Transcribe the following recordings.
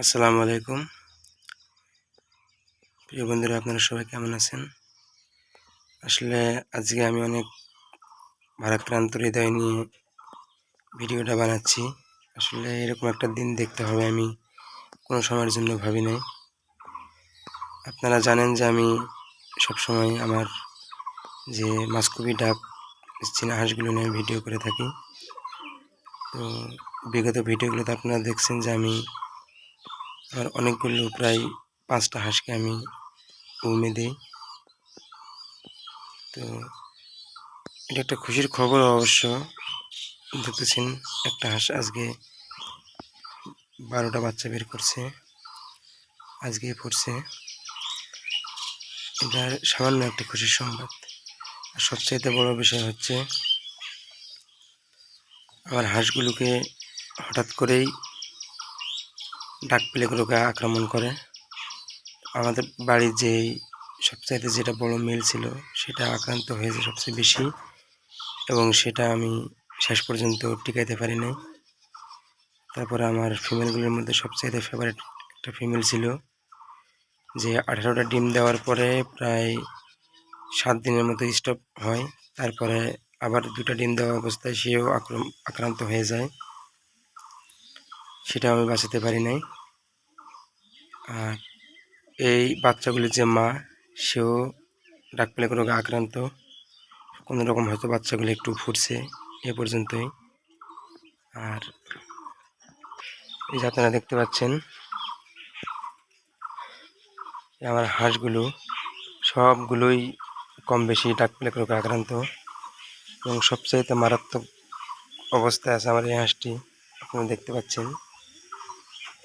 আসসালামু আলাইকুম। প্রিয় বন্ধুরা, আপনারা সবাই কেমন আছেন? আসলে আজকে আমি অনেক ভারাক্রান্ত হৃদয় নিয়ে ভিডিওটা বানাচ্ছি। আসলে এরকম একটা দিন দেখতে হবে আমি, কোনো সময়ের জন্য ভাবি নাই। আপনারা জানেন যে আমি সবসময় আমার যে মাস্কবি ডাব চীনা হাঁসগুলো নিয়ে ভিডিও করে থাকি। তো বিগত ভিডিওগুলোতে আপনারা দেখছেন যে আমি আর অনেকগুলো প্রায় পাঁচটা হাঁসকে আমি উমে দিই। তো এটা একটা খুশির খবর অবশ্য। দেখতেছেন একটা হাঁস আজকে বারোটা বাচ্চা বের করছে। আজকে পড়ছে। এটা সামান্য একটা খুশির সংবাদ। আর সবচাইতে বড় বিষয় হচ্ছে, আমার হাঁসগুলোকে হঠাৎ করেই ডাক পেলেগুলোকে আক্রমণ করে। আমাদের বাড়ির যেই সবচাইতে যেটা বড় মিল ছিল, সেটা আক্রান্ত হয়েছে সবচেয়ে বেশি এবং সেটা আমি শেষ পর্যন্ত টিকাইতে পারি নাই তারপরে আমার ফিমেলগুলোর মধ্যে সবচাইতে ফেভারিট একটা ফিমেল ছিল, যে আঠারোটা ডিম দেওয়ার পরে প্রায় সাত দিনের মতো স্টপ হয়। তারপরে আবার দুটা ডিম দেওয়া অবস্থায় সেও আক্রান্ত হয়ে যায়। সেটা আমি বাঁচাতে পারি নাই। আর এই বাচ্চাগুলির যে মা, সেও ডাক পেলে রোগে আক্রান্ত। কোনো রকম হয়তো বাচ্চাগুলো একটু ফুটছে এ পর্যন্তই। আর এই যে আপনারা দেখতে পাচ্ছেন আমার হাঁসগুলো সবগুলোই কম বেশি ডাক পেলে রোগে আক্রান্ত। এবং সবচাইতে মারাত্মক অবস্থায় আছে আমার এই হাঁসটি, আপনারা দেখতে পাচ্ছেন।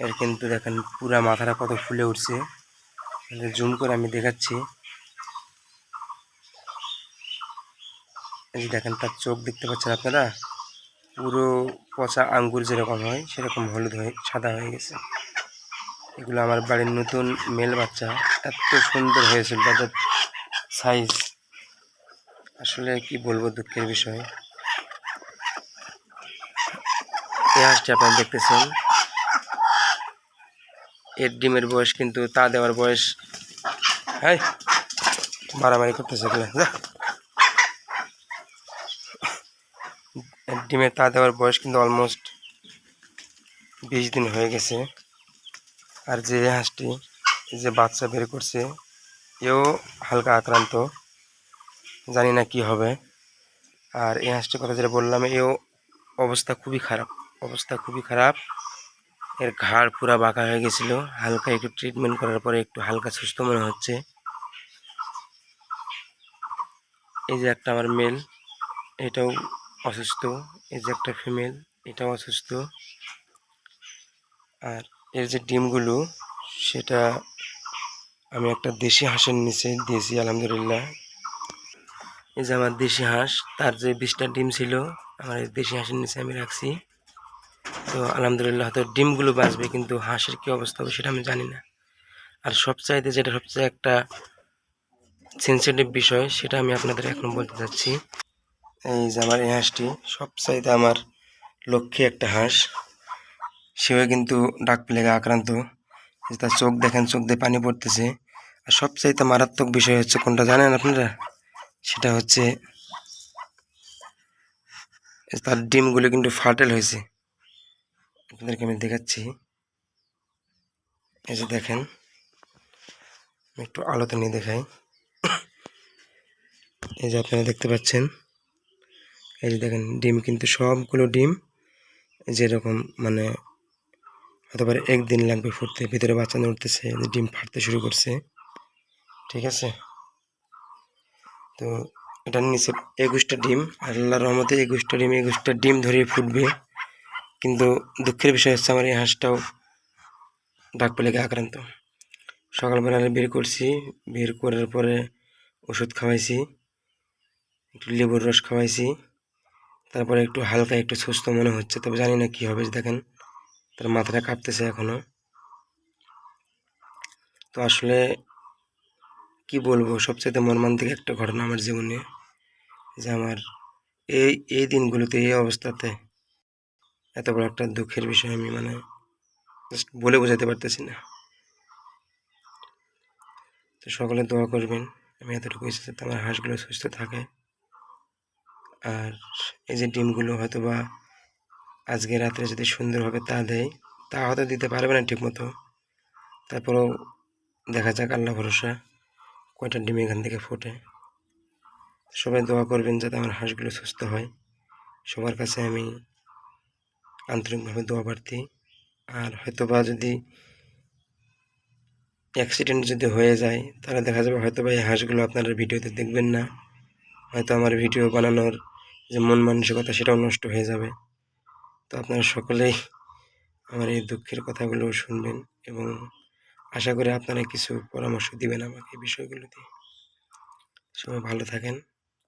এর কিন্তু দেখেন পুরা মাথাটা কত ফুলে উঠছে। জুম করে আমি দেখাচ্ছি। এই দেখেন, তার চোখ দেখতে পাচ্ছেন আপনারা? পুরো পচা আঙ্গুর যেরকম হয়, সেরকম হলুদ হয়ে, সাদা হয়ে গেছে। এগুলো আমার বাড়ির নতুন মেল বাচ্চা। এত সুন্দর হয়েছিল, তাদের সাইজ আসলে কি বলব দুঃখের বিষয়। এই হাঁসটি আপনারা দেখতেছেন। এর ডিমের বয়স কিন্তু তা দেওয়ার বয়স হ্যাঁ মারামারি করতেছে যা। ডিমের তা দেওয়ার বয়স কিন্তু অলমোস্ট বিশ দিন হয়ে গেছে। আর যে হাঁসটি, যে বাচ্চা বের করছে, এও হালকা আক্রান্ত, জানি না কি হবে। আর এই হাঁসটির কথা যেটা বললাম, এও অবস্থা খুবই খারাপ, অবস্থা খুবই খারাপ। এর ঘাড় পুরা বাঁকা হয়ে গেছিল। হালকা একটু ট্রিটমেন্ট করার পরে একটু হালকা সুস্থ মনে হচ্ছে। এই যে একটা আমার মেল এটাও অসুস্থ। এই যে একটা ফিমেল এটাও অসুস্থ। আর এর যে ডিমগুলো, সেটা আমি একটা দেশি হাঁসের নিচে দিয়েছি, আলহামদুলিল্লাহ। এই যে আমার দেশি হাঁস, তার যে বিশটা ডিম ছিল, আমার এই দেশি হাঁসের নিচে আমি রাখছি। তো আলহামদুলিল্লাহ হয়তো ডিমগুলো বাঁচবে, কিন্তু হাঁসের কী অবস্থা হবে সেটা আমি জানি না। আর সবচাইতে যেটা সবচেয়ে একটা সেন্সিটিভ বিষয়, সেটা আমি আপনাদের এখন বলতে চাচ্ছি এই যে আমার এই হাঁসটি, সবচাইতে আমার লক্ষ্মী একটা হাঁস। সেও কিন্তু ডাক প্লেগে আক্রান্ত। তার চোখ দেখেন, চোখ দিয়ে পানি পড়তেছে। আর সবচাইতে মারাত্মক বিষয় হচ্ছে, কোনটা জানেন আপনারা? সেটা হচ্ছে, তার ডিমগুলো কিন্তু ফাটেল হয়েছে। আপনাদেরকে আমি দেখাচ্ছি। এই যে দেখেন একটু আলোতে নিয়ে দেখাই। এই যে আপনারা দেখতে পাচ্ছেন, এই যে দেখেন, ডিম কিন্তু সবগুলো ডিম যেরকম মানে হতে পারে একদিন লাগবে ফুটতে, ভিতরে বাচ্চা উঠতেছে ডিম ফাটতে শুরু করছে। ঠিক আছে? তো এটার নিচে একুশটা ডিম, আল্লাহর রহমতে একুশটা ডিম একুশটা ডিম ধরে ফুটবে। কিন্তু দুঃখের বিষয় হচ্ছে আমার এই হাঁসটাও ডাক পেলে আক্রান্ত সকালবেলা বের করছি, বের করার পরে ওষুধ খাওয়াইছি, একটু লেবুর রস খাওয়াইছি, তারপরে একটু হালকা একটু সুস্থ মনে হচ্ছে, তবে জানি না কী হবে, দেখেন, তার মাথাটা কাঁপতেছে এখনও তো আসলে কি বলব সবচেয়ে মর্মান্তিক একটা ঘটনা আমার জীবনে, যে আমার এই এই দিনগুলোতে, এই অবস্থাতে এত বড় একটা দুঃখের বিষয় আমি মানে জাস্ট বলে বোঝাতে পারতেছি না। তো সকলে দোয়া করবেন, আমি এতটুকু ইচ্ছে যাতে আমার হাঁসগুলো সুস্থ থাকে। আর এই যে ডিমগুলো হয়তো বা আজকে রাত্রে যদি সুন্দরভাবে তা দেয়, তা হয়তো দিতে পারবে না ঠিকমতো। তারপরেও দেখা যাক, আল্লাহ ভরসা, কয়টা ডিম এখান থেকে ফোটে। সবাই দোয়া করবেন যাতে আমার হাঁসগুলো সুস্থ হয়। সবার কাছে আমি আন্তরিকভাবে দোয়া প্রার্থী আর হয়তো বা যদি অ্যাক্সিডেন্ট যদি হয়ে যায়, তাহলে দেখা যাবে হয়তো বা এই হাঁসগুলো আপনারা ভিডিওতে দেখবেন না। হয়তো আমার ভিডিও বানানোর যে মন মানসিকতা, সেটাও নষ্ট হয়ে যাবে। তো আপনারা সকলেই আমার এই দুঃখের কথাগুলো শুনবেন এবং আশা করি আপনারা কিছু পরামর্শ দিবেন আমাকে এই বিষয়গুলোতে। সবাই ভালো থাকেন।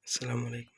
আসসালামু আলাইকুম।